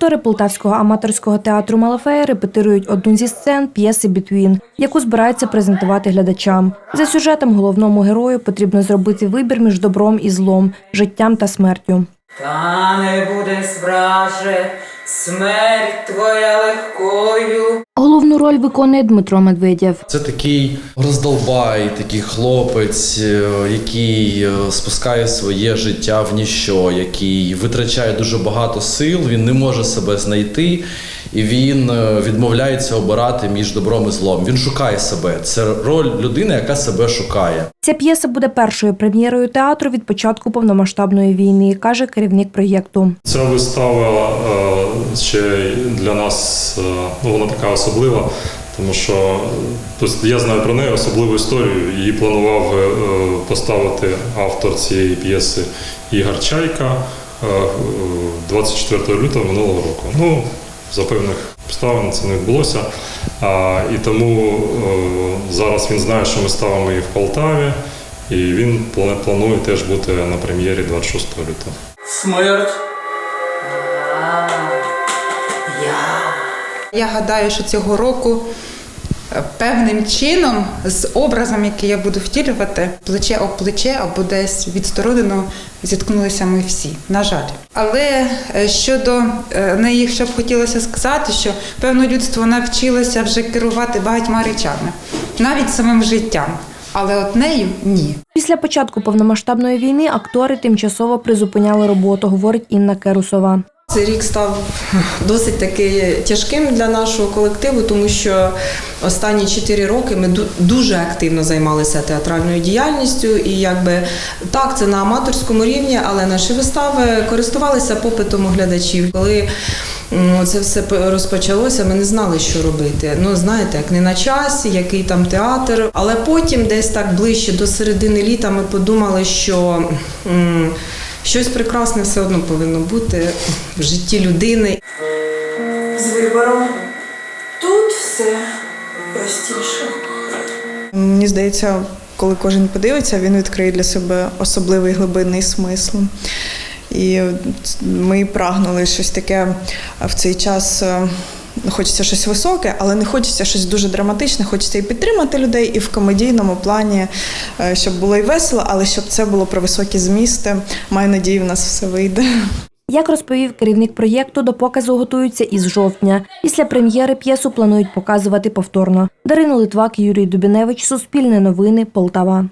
Актори Полтавського аматорського театру Малафея репетирують одну зі сцен п'єси Бітвін, яку збираються презентувати глядачам. За сюжетом головному герою потрібно зробити вибір між добром і злом, життям та смертю. Та не буде враже, смерть твоя легкою. Головну роль виконує Дмитро Медведєв. Це такий роздолбай, такий хлопець, е, який е, спускає своє життя в ніщо, який витрачає дуже багато сил, він не може себе знайти, і він е, відмовляється обирати між добром і злом. Він шукає себе. Це роль людини, яка себе шукає. Ця п'єса буде першою прем'єрою театру від початку повномасштабної війни, каже керівник проєкту. Ця вистава е, ще для нас е, ну, вона така особлива, тому що тобто я знаю про неї особливу історію. Її планував е, поставити автор цієї п'єси Ігор Чайка е, е, 24 лютого минулого року. Ну, за певних обставин це не відбулося. А, і тому е, зараз він знає, що ми ставимо її в Полтаві, і він планує теж бути на прем'єрі 26 лютого. Смерть. Я. Я гадаю, що цього року певним чином з образом, який я буду втілювати, плече об плече або десь відсторонено зіткнулися ми всі. На жаль. Але е, щодо е, неї, що б хотілося сказати, що певно людство навчилося вже керувати багатьма речами, навіть самим життям. Але от нею ні. Після початку повномасштабної війни актори тимчасово призупиняли роботу, говорить Інна Керусова. Цей рік став досить таки тяжким для нашого колективу, тому що останні 4 роки ми дуже активно займалися театральною діяльністю. І якби так, це на аматорському рівні, але наші вистави користувалися попитом у глядачів. Коли це все розпочалося, ми не знали, що робити. Ну, знаєте, як не на часі, який там театр. Але потім, десь так ближче до середини літа, ми подумали, що. Щось прекрасне все одно повинно бути в житті людини. з вибором. Тут все простіше. Мені здається, коли кожен подивиться, він відкриє для себе особливий глибинний смисл. І ми прагнули щось таке в цей час. Хочеться щось високе, але не хочеться щось дуже драматичне. Хочеться і підтримати людей, і в комедійному плані, е, щоб було і весело, але щоб це було про високі змісти. Маю надію, в нас все вийде. Як розповів керівник проєкту, до показу готуються із жовтня. Після прем'єри п'єсу планують показувати повторно. Дарина Литвак, Юрій Дубіневич, Суспільне новини, Полтава.